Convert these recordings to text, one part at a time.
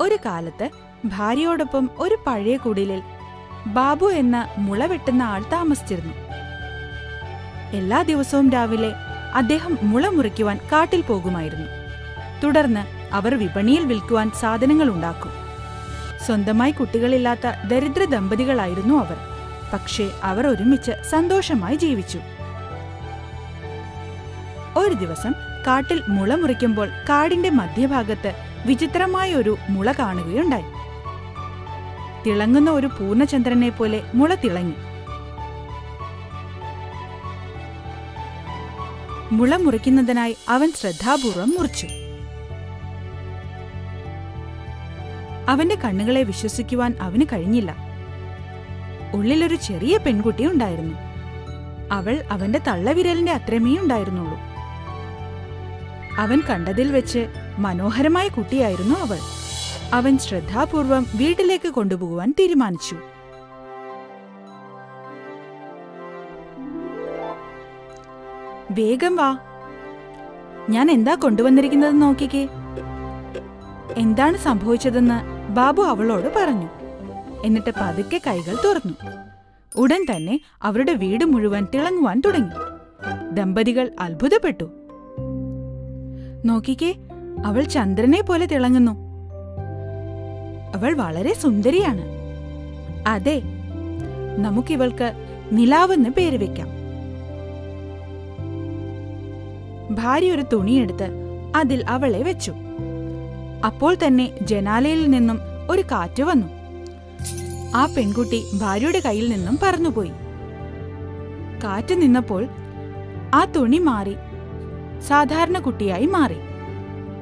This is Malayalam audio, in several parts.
ഒരു കാലത്ത് ഭാര്യയോടൊപ്പം ഒരു പഴയ കുടിലിൽ ബാബു എന്ന മുള വെട്ടുന്ന ആൾ താമസിച്ചിരുന്നു. എല്ലാ ദിവസവും രാവിലെ അദ്ദേഹം മുള മുറിക്കുവാൻ കാട്ടിൽ പോകുമായിരുന്നു. തുടർന്ന് അവർ വിപണിയിൽ വിൽക്കുവാൻ സാധനങ്ങൾ ഉണ്ടാക്കും. സ്വന്തമായി കുട്ടികളില്ലാത്ത ദരിദ്ര ദമ്പതികളായിരുന്നു അവർ. പക്ഷേ അവർ ഒരുമിച്ച് സന്തോഷമായി ജീവിച്ചു. ഒരു ദിവസം കാട്ടിൽ മുള മുറിക്കുമ്പോൾ കാടിന്റെ മധ്യഭാഗത്ത് വിചിത്രമായ ഒരു മുള കാണുകയുണ്ടായി. തിളങ്ങുന്ന ഒരു പൂർണചന്ദ്രനെ പോലെ മുള തിളങ്ങി. മുള മുറിക്കുന്നതിനായി അവൻ ശ്രദ്ധാപൂർവം മുറിച്ചു. അവന്റെ കണ്ണുകളെ വിശ്വസിക്കുവാൻ അവന് കഴിഞ്ഞില്ല. ഉള്ളിലൊരു ചെറിയ പെൺകുട്ടി ഉണ്ടായിരുന്നു. അവൾ അവന്റെ തള്ളവിരലിന്റെ അത്രമേ ഉണ്ടായിരുന്നുള്ളൂ അവൻ കണ്ടതിൽ വെച്ച് മനോഹരമായ കുട്ടിയായിരുന്നു അവൾ. അവൻ ശ്രദ്ധാപൂർവം വീട്ടിലേക്ക് കൊണ്ടുപോകുവാൻ തീരുമാനിച്ചു. വേഗം വാ. ഞാൻ എന്താ കൊണ്ടുവന്നിരിക്കുന്നത് നോക്കിക്കേ. എന്താണ് സംഭവിച്ചതെന്ന് ബാബു അവളോട് പറഞ്ഞു. എന്നിട്ട് പതുക്കെ കൈകൾ തുറന്നു. ഉടൻ തന്നെ അവരുടെ വീട് മുഴുവൻ തിളങ്ങുവാൻ തുടങ്ങി. ദമ്പതികൾ അത്ഭുതപ്പെട്ടു. നോക്കിക്കേ അവൾ ചന്ദ്രനെ പോലെ തിളങ്ങുന്നു. അവൾ വളരെ സുന്ദരിയാണ്. അതെ നമുക്കിവൾക്ക് നിലാവെന്ന് പേര് വെക്കാം. ഭാര്യ ഒരു തുണിയെടുത്ത് അതിൽ അവളെ വെച്ചു. അപ്പോൾ തന്നെ ജനാലയിൽ നിന്നും ഒരു കാറ്റ് വന്നു. ആ പെൺകുട്ടി ഭാര്യയുടെ കയ്യിൽ നിന്നും പറന്നുപോയി. കാറ്റ് നിന്നപ്പോൾ ആ തുണി മാറി സാധാരണ കുട്ടിയായി മാറി.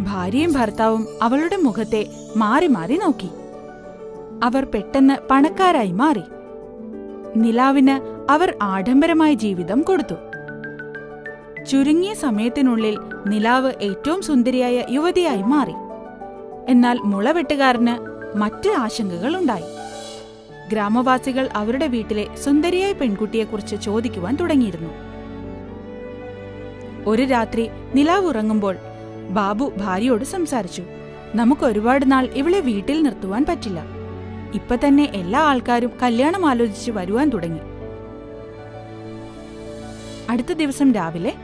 ഭാര്യയും ഭർത്താവും അവളുടെ മുഖത്തെ മാറി മാറി നോക്കി. അവർ പെട്ടെന്ന് പണക്കാരായി മാറി. നിലാവിന് അവർ ആഡംബരമായ ജീവിതം കൊടുത്തു. ചുരുങ്ങിയ സമയത്തിനുള്ളിൽ നിലാവ് ഏറ്റവും സുന്ദരിയായ യുവതിയായി മാറി. എന്നാൽ മുളവെട്ടുകാരന് മറ്റ് ആശങ്കകൾ ഉണ്ടായി. ഗ്രാമവാസികൾ അവരുടെ വീട്ടിലെ സുന്ദരിയായ പെൺകുട്ടിയെക്കുറിച്ച് ചോദിക്കുവാൻ തുടങ്ങിയിരുന്നു. ഒരു രാത്രി നിലാവ് ഉറങ്ങുമ്പോൾ ബാബു ഭാര്യയോട് സംസാരിച്ചു. നമുക്ക് ഒരുപാട് നാൾ ഇവളെ വീട്ടിൽ നിർത്തുവാൻ പറ്റില്ല. ഇപ്പൊ തന്നെ എല്ലാ ആൾക്കാരും കല്യാണം ആലോചിച്ച് വരുവാൻ തുടങ്ങി. അടുത്ത ദിവസം രാവിലെ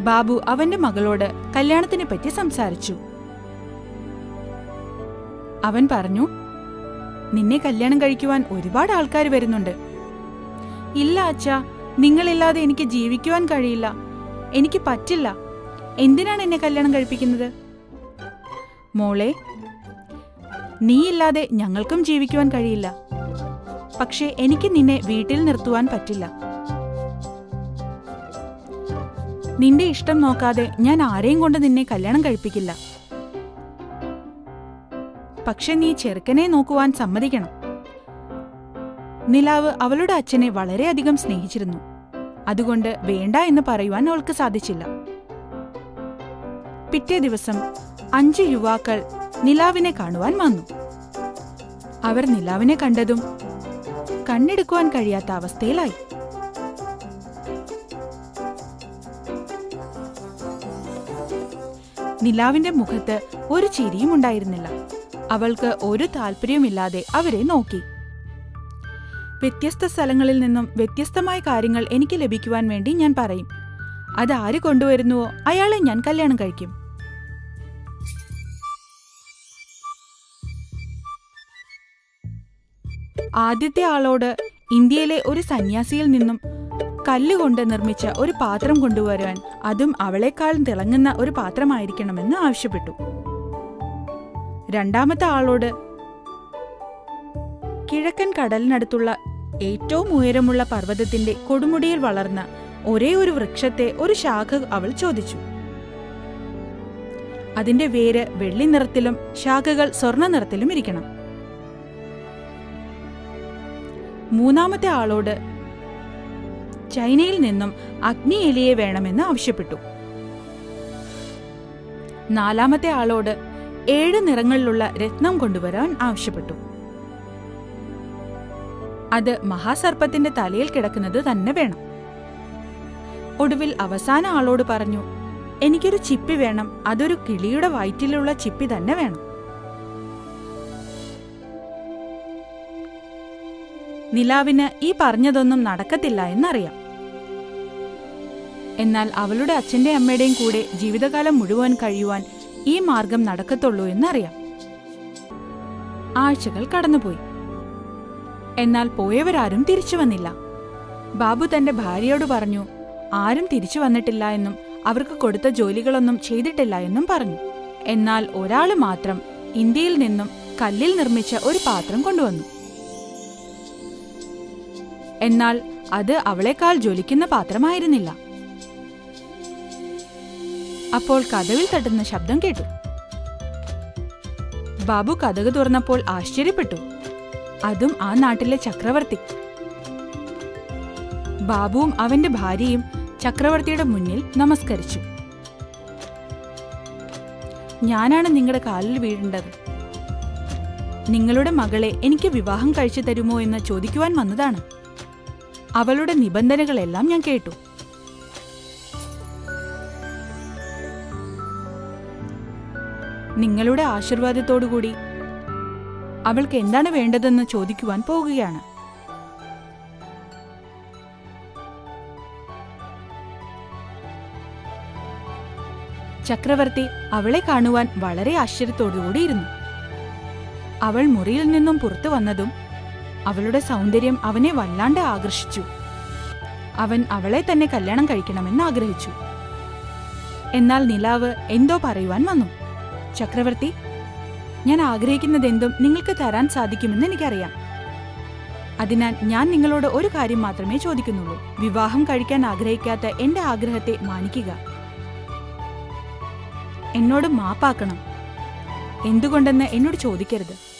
ബാബു അവന്റെ മകളോട് കല്യാണത്തിനെ പറ്റി സംസാരിച്ചു. അവൻ പറഞ്ഞു നിന്നെ കല്യാണം കഴിക്കുവാൻ ഒരുപാട് ആൾക്കാർ വരുന്നുണ്ട്. ഇല്ല അച്ഛാ നിങ്ങളില്ലാതെ എനിക്ക് ജീവിക്കുവാൻ കഴിയില്ല. എനിക്ക് പറ്റില്ല. എന്തിനാണ് എന്നെ കല്യാണം കഴിപ്പിക്കുന്നത്? മോളെ നീയില്ലാതെ ഞങ്ങൾക്കും ജീവിക്കുവാൻ കഴിയില്ല. പക്ഷേ എനിക്ക് നിന്നെ വീട്ടിൽ നിർത്തുവാൻ പറ്റില്ല. നിന്റെ ഇഷ്ടം നോക്കാതെ ഞാൻ ആരെയും കൊണ്ട് നിന്നെ കല്യാണം കഴിപ്പിക്കില്ല. പക്ഷെ നീ ചെറുക്കനെ നോക്കുവാൻ സമ്മതിക്കണം. നിലാവ് അവളുടെ അച്ഛനെ വളരെയധികം സ്നേഹിച്ചിരുന്നു. അതുകൊണ്ട് വേണ്ട എന്ന് പറയുവാൻ അവൾക്ക് സാധിച്ചില്ല. പിറ്റേ ദിവസം അഞ്ച് യുവാക്കൾ നിലാവിനെ കാണുവാൻ വന്നു. അവർ നിലാവിനെ കണ്ടതും കണ്ണെടുക്കുവാൻ കഴിയാത്ത അവസ്ഥയിലായി. നിലാവിന്റെ മുഖത്ത് ഒരു ചിരിയും ഉണ്ടായിരുന്നില്ല. അവൾക്ക് ഒരു താല്പര്യവുമില്ലാതെ അവരെ നോക്കി. വ്യത്യസ്ത സ്ഥലങ്ങളിൽ നിന്നും വ്യത്യസ്തമായ കാര്യങ്ങൾ എനിക്ക് ലഭിക്കുവാൻ വേണ്ടി ഞാൻ പറയും. അത് ആര് കൊണ്ടുവരുന്നുവോ? അയാളെ ഞാൻ കല്യാണം കഴിക്കും. ആദ്യത്തെ ആളോട് ഇന്ത്യയിലെ ഒരു സന്യാസിയിൽ നിന്നും കല്ലുകൊണ്ട് നിർമ്മിച്ച ഒരു പാത്രം കൊണ്ടുവരുവാൻ അതും അവളെക്കാളും തിളങ്ങുന്ന ഒരു പാത്രമായിരിക്കണമെന്ന് ആവശ്യപ്പെട്ടു. രണ്ടാമത്തെ ആളോട് കിഴക്കൻ കടലിനടുത്തുള്ള ഏറ്റവും ഉയരമുള്ള പർവതത്തിന്റെ കൊടുമുടിയിൽ വളർന്ന ഒരേ ഒരു വൃക്ഷത്തെ ഒരു ശാഖ അവൾ ചോദിച്ചു. അതിന്റെ വേര് വെള്ളി നിറത്തിലും ശാഖകൾ സ്വർണ നിറത്തിലും ഇരിക്കണം. മൂന്നാമത്തെ ആളോട് ചൈനയിൽ നിന്നും അഗ്നി എലിയെ വേണമെന്ന് ആവശ്യപ്പെട്ടു. നാലാമത്തെ ആളോട് ഏഴ് നിറങ്ങളിലുള്ള രത്നം കൊണ്ടുവരാൻ ആവശ്യപ്പെട്ടു. അത് മഹാസർപ്പത്തിന്റെ തലയിൽ കിടക്കുന്നത് തന്നെ വേണം. ഒടുവിൽ അവസാന ആളോട് പറഞ്ഞു എനിക്കൊരു ചിപ്പി വേണം. അതൊരു കിളിയുടെ വയറ്റിലുള്ള ചിപ്പി തന്നെ വേണം. നിലാവിന് ഈ പറഞ്ഞതൊന്നും നടക്കത്തില്ല എന്നറിയാം. എന്നാൽ അവളുടെ അച്ഛന്റെ അമ്മയുടെയും കൂടെ ജീവിതകാലം മുഴുവൻ കഴിയുവാൻ ഈ മാർഗം നടക്കത്തുള്ളൂ എന്നറിയാം. ആഴ്ചകൾ കടന്നുപോയി. എന്നാൽ പോയവരാരും തിരിച്ചു വന്നില്ല. ബാബു തന്റെ ഭാര്യയോട് പറഞ്ഞു ആരും തിരിച്ചു വന്നിട്ടില്ല എന്നും അവർക്ക് കൊടുത്ത ജോലികളൊന്നും ചെയ്തിട്ടില്ല എന്നും പറഞ്ഞു. എന്നാൽ ഒരാൾ മാത്രം ഇന്ത്യയിൽ നിന്നും കല്ലിൽ നിർമ്മിച്ച ഒരു പാത്രം കൊണ്ടുവന്നു. എന്നാൽ അത് അവളെക്കാൾ ജ്വലിക്കുന്ന പാത്രമായിരുന്നില്ല. അപ്പോൾ കഥവിൽ തട്ടുന്ന ശബ്ദം കേട്ടു. ബാബു കഥക് തുറന്നപ്പോൾ ആശ്ചര്യപ്പെട്ടു. അതും ആ നാട്ടിലെ ചക്രവർത്തി. ബാബുവും അവന്റെ ഭാര്യയും ചക്രവർത്തിയുടെ മുന്നിൽ നമസ്കരിച്ചു. ഞാനാണ് നിങ്ങളുടെ കാലിൽ വീഴേണ്ടത്. നിങ്ങളുടെ മകളെ എനിക്ക് വിവാഹം കഴിച്ചു തരുമോ എന്ന് ചോദിക്കുവാൻ വന്നതാണ്. അവളുടെ നിബന്ധനകളെല്ലാം ഞാൻ കേട്ടു. നിങ്ങളുടെ ആശീർവാദത്തോടുകൂടി അവൾക്ക് എന്താണ് വേണ്ടതെന്ന് ചോദിക്കുവാൻ പോകുകയാണ്. ചക്രവർത്തി അവളെ കാണുവാൻ വളരെ ആശ്ചര്യത്തോടുകൂടിയിരുന്നു അവൾ മുറിയിൽ നിന്നും പുറത്തു വന്നതും അവളുടെ സൗന്ദര്യം അവനെ വല്ലാണ്ട് ആകർഷിച്ചു. അവൻ അവളെ തന്നെ കല്യാണം കഴിക്കണമെന്ന് ആഗ്രഹിച്ചു. എന്നാൽ നിലാവ് എന്തോ പറയുവാൻ വന്നു. ചക്രവർത്തി ഞാൻ ആഗ്രഹിക്കുന്നതെന്തും നിങ്ങൾക്ക് തരാൻ സാധിക്കുമെന്ന് എനിക്കറിയാം. അതിനാൽ ഞാൻ നിങ്ങളോട് ഒരു കാര്യം മാത്രമേ ചോദിക്കുന്നുള്ളൂ. വിവാഹം കഴിക്കാൻ ആഗ്രഹിക്കാത്ത എന്റെ ആഗ്രഹത്തെ മാനിക്കുക. എന്നോട് മാപ്പാക്കണം. എന്തുകൊണ്ടെന്ന് എന്നോട് ചോദിക്കരുത്.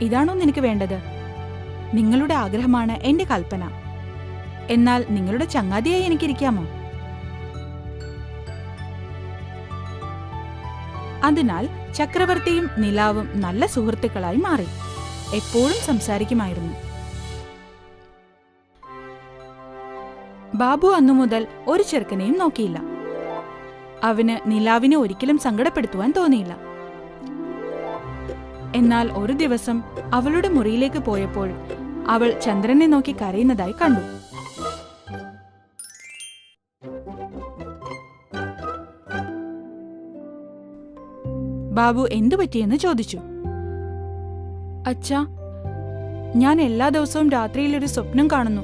ഇതാണോ നിനക്ക് വേണ്ടത്? നിങ്ങളുടെ ആഗ്രഹമാണ് എന്റെ കൽപ്പന. എന്നാൽ നിങ്ങളുടെ ചങ്ങാതിയായി എനിക്കിരിക്കാമോ? അതിനാൽ ചക്രവർത്തിയും നിലാവും നല്ല സുഹൃത്തുക്കളായി മാറി. എപ്പോഴും സംസാരിക്കുമായിരുന്നു. ബാബു അന്നുമുതൽ ഒരു ചെറുക്കനെയും നോക്കിയില്ല. അവന് നിലാവിനെ ഒരിക്കലും സങ്കടപ്പെടുത്തുവാൻ തോന്നിയില്ല. എന്നാൽ ഒരു ദിവസം അവളുടെ മുറിയിലേക്ക് പോയപ്പോൾ അവൾ ചന്ദ്രനെ നോക്കി കരയുന്നതായി കണ്ടു. ബാബു എന്തു പറ്റിയെന്ന് ചോദിച്ചു. അച്ഛാ ഞാൻ എല്ലാ ദിവസവും രാത്രിയിൽ ഒരു സ്വപ്നം കാണുന്നു.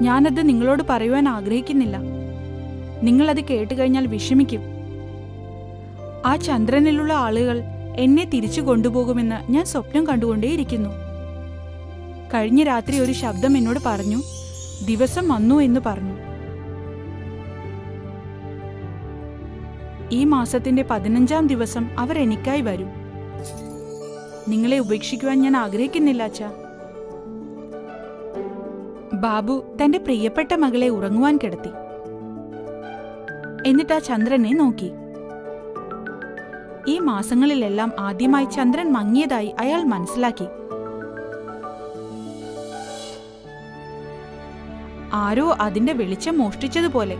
ഞാനത് നിങ്ങളോട് പറയുവാൻ ആഗ്രഹിക്കുന്നില്ല. നിങ്ങളത് കേട്ടുകഴിഞ്ഞാൽ വിഷമിക്കും. ആ ചന്ദ്രനിലുള്ള ആളുകൾ എന്നെ തിരിച്ചു കൊണ്ടുപോകുമെന്ന് ഞാൻ സ്വപ്നം കണ്ടുകൊണ്ടേയിരിക്കുന്നു. കഴിഞ്ഞ രാത്രി ഒരു ശബ്ദം എന്നോട് പറഞ്ഞു ദിവസം വന്നു എന്ന് പറഞ്ഞു. ഈ മാസത്തിന്റെ പതിനഞ്ചാം ദിവസം അവർ എനിക്കായി വരും. നിങ്ങളെ ഉപേക്ഷിക്കുവാൻ ഞാൻ ആഗ്രഹിക്കുന്നില്ല അച്ഛാ. ബാബു തന്റെ പ്രിയപ്പെട്ട മകളെ ഉറങ്ങുവാൻ കിടത്തി. എന്നിട്ട് ആ ചന്ദ്രനെ നോക്കി. ഈ മാസങ്ങളിലെല്ലാം ആദ്യമായി ചന്ദ്രൻ മങ്ങിയതായി അയാൾ മനസ്സിലാക്കി. ആരോ അതിന്റെ വെളിച്ചം മോഷ്ടിച്ചതുപോലെ.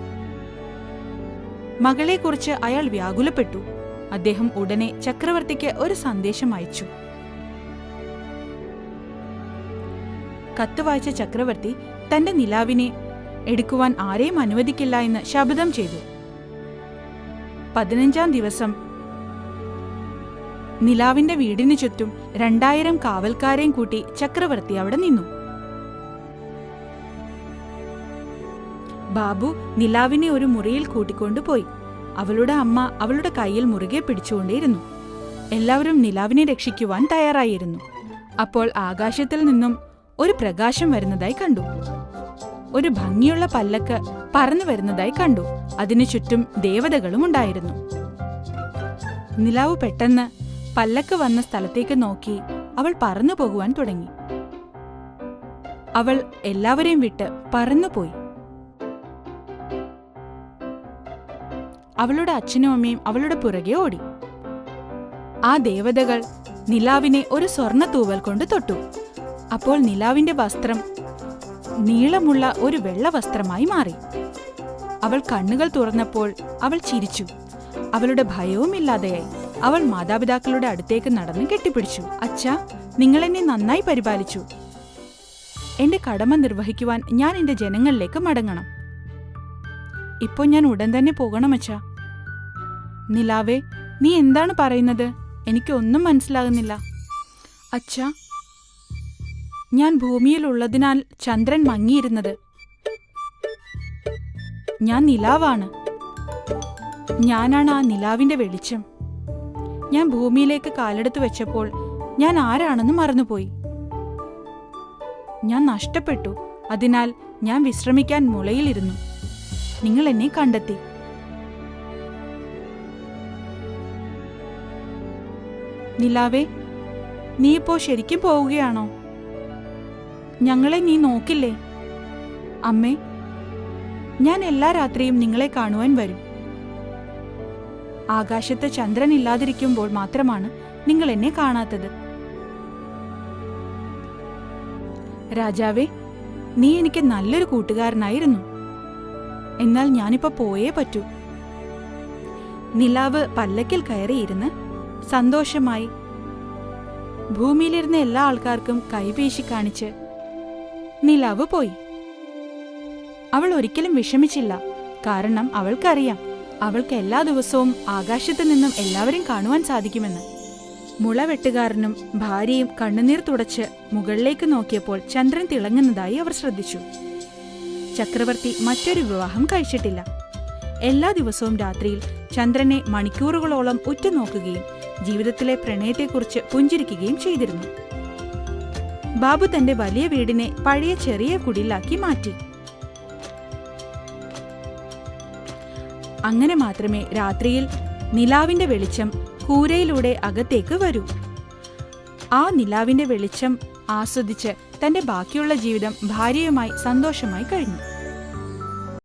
മകളെക്കുറിച്ച് അയാൾ വ്യാകുലപ്പെട്ടു. അദ്ദേഹം ഉടനെ ചക്രവർത്തിക്ക് ഒരു സന്ദേശം അയച്ചു. കത്ത് വായിച്ച ചക്രവർത്തി തന്റെ നിലാവിനെ എടുക്കുവാൻ ആരെയും അനുവദിക്കില്ല എന്ന് ശബ്ദം ചെയ്തു. പതിനഞ്ചാം ദിവസം നിലാവിന്റെ വീടിനു ചുറ്റും രണ്ടായിരം കാവൽക്കാരെയും കൂട്ടി ചക്രവർത്തി അവിടെ നിന്നു. ബാബു നിലാവിനെ ഒരു മുറിയിൽ കൂട്ടിക്കൊണ്ടുപോയി അവളുടെ അമ്മ അവളുടെ കയ്യിൽ മുറുകെ പിടിച്ചുകൊണ്ടേയിരുന്നു. എല്ലാവരും നിലാവിനെ രക്ഷിക്കുവാൻ തയ്യാറായിരുന്നു. അപ്പോൾ ആകാശത്തിൽ നിന്നും ഒരു പ്രകാശം വരുന്നതായി കണ്ടു. ഒരു ഭംഗിയുള്ള പല്ലക്ക് പറന്നു വരുന്നതായി കണ്ടു. അതിനു ചുറ്റും ദേവതകളും ഉണ്ടായിരുന്നു നിലാവ് പെട്ടെന്ന് പല്ലക്ക് വന്ന സ്ഥലത്തേക്ക് നോക്കി അവൾ പറന്നു പോകുവാൻ തുടങ്ങി. അവൾ എല്ലാവരെയും വിട്ട് പറന്നുപോയി അവളുടെ അച്ഛനും അമ്മയും അവളുടെ പുറകെ ഓടി. ആ ദേവതകൾ നിലാവിനെ ഒരു സ്വർണ തൂവൽ കൊണ്ട് തൊട്ടു. അപ്പോൾ നിലാവിന്റെ വസ്ത്രം നീളമുള്ള ഒരു വെള്ള വസ്ത്രമായി മാറി. അവൾ കണ്ണുകൾ തുറന്നപ്പോൾ അവൾ ചിരിച്ചു. അവളുടെ ഭയവും ഇല്ലാതെയായി അവൾ മാതാപിതാക്കളുടെ അടുത്തേക്ക് നടന്ന് കെട്ടിപ്പിടിച്ചു. അച്ഛാ നിങ്ങൾ എന്നെ നന്നായി പരിപാലിച്ചു. എന്റെ കടമ നിർവഹിക്കുവാൻ ഞാൻ എന്റെ ജനങ്ങളിലേക്ക് മടങ്ങണം. ഇപ്പോൾ ഞാൻ ഉടൻ തന്നെ പോകണം അച്ഛ. നിലാവേ നീ എന്താണ് പറയുന്നത്? എനിക്കൊന്നും മനസ്സിലാകുന്നില്ല. അച്ഛ ഞാൻ ഭൂമിയിലുള്ളതിനാൽ ചന്ദ്രൻ മങ്ങിയിരുന്നത്. ഞാൻ നിലാവാണ്. ഞാനാണ് ആ നിലാവിന്റെ വെളിച്ചം. ഞാൻ ഭൂമിയിലേക്ക് കാലെടുത്ത് വെച്ചപ്പോൾ ഞാൻ ആരാണെന്ന് മറന്നുപോയി. ഞാൻ നഷ്ടപ്പെട്ടു. അതിനാൽ ഞാൻ വിശ്രമിക്കാൻ മുളയിലിരുന്നു. നിങ്ങൾ എന്നെ കണ്ടെത്തി. നിലാവേ നീ ഇപ്പോ ശരിക്കും പോവുകയാണോ? ഞങ്ങളെ നീ നോക്കില്ലേ? അമ്മേ ഞാൻ എല്ലാ രാത്രിയും നിങ്ങളെ കാണുവാൻ വരും. ആകാശത്ത് ചന്ദ്രൻ ഇല്ലാതിരിക്കുമ്പോൾ മാത്രമാണ് നിങ്ങൾ എന്നെ കാണാത്തത്. രാജാവേ നീ എനിക്ക് നല്ലൊരു കൂട്ടുകാരനായിരുന്നു. എന്നാൽ ഞാനിപ്പോ പോയേ പറ്റൂ. നിലാവ് പല്ലക്കിൽ കയറിയിരുന്ന് സന്തോഷമായി ഭൂമിയിലിരുന്ന എല്ലാ ആൾക്കാർക്കും കൈവീശി കാണിച്ച് നിലാവ് പോയി. അവൾ ഒരിക്കലും വിഷമിച്ചില്ല. കാരണം അവൾക്കറിയാം അവൾക്ക് എല്ലാ ദിവസവും ആകാശത്ത് നിന്നും എല്ലാവരും കാണുവാൻ സാധിക്കുമെന്ന്. മുളവെട്ടുകാരനും ഭാര്യയും കണ്ണുനീർ തുടച്ച് മുകളിലേക്ക് നോക്കിയപ്പോൾ ചന്ദ്രൻ തിളങ്ങുന്നതായി അവർ ശ്രദ്ധിച്ചു. ചക്രവർത്തി മറ്റൊരു വിവാഹം കഴിച്ചിട്ടില്ല. എല്ലാ ദിവസവും രാത്രിയിൽ ചന്ദ്രനെ മണിക്കൂറുകളോളം ഉറ്റുനോക്കുകയും ജീവിതത്തിലെ പ്രണയത്തെക്കുറിച്ച് പുഞ്ചിരിക്കുകയും ചെയ്തിരുന്നു. ബാബു തന്റെ വലിയ വീടിനെ പഴയ ചെറിയ കുടിലാക്കി മാറ്റി. അങ്ങനെ മാത്രമേ രാത്രിയിൽ നിലാവിന്റെ വെളിച്ചം കൂരയിലൂടെ അകത്തേക്ക് വരൂ. ആ നിലാവിന്റെ വെളിച്ചം ആസ്വദിച്ച് തന്റെ ബാക്കിയുള്ള ജീവിതം ഭാര്യയുമായി സന്തോഷമായി കഴിഞ്ഞു.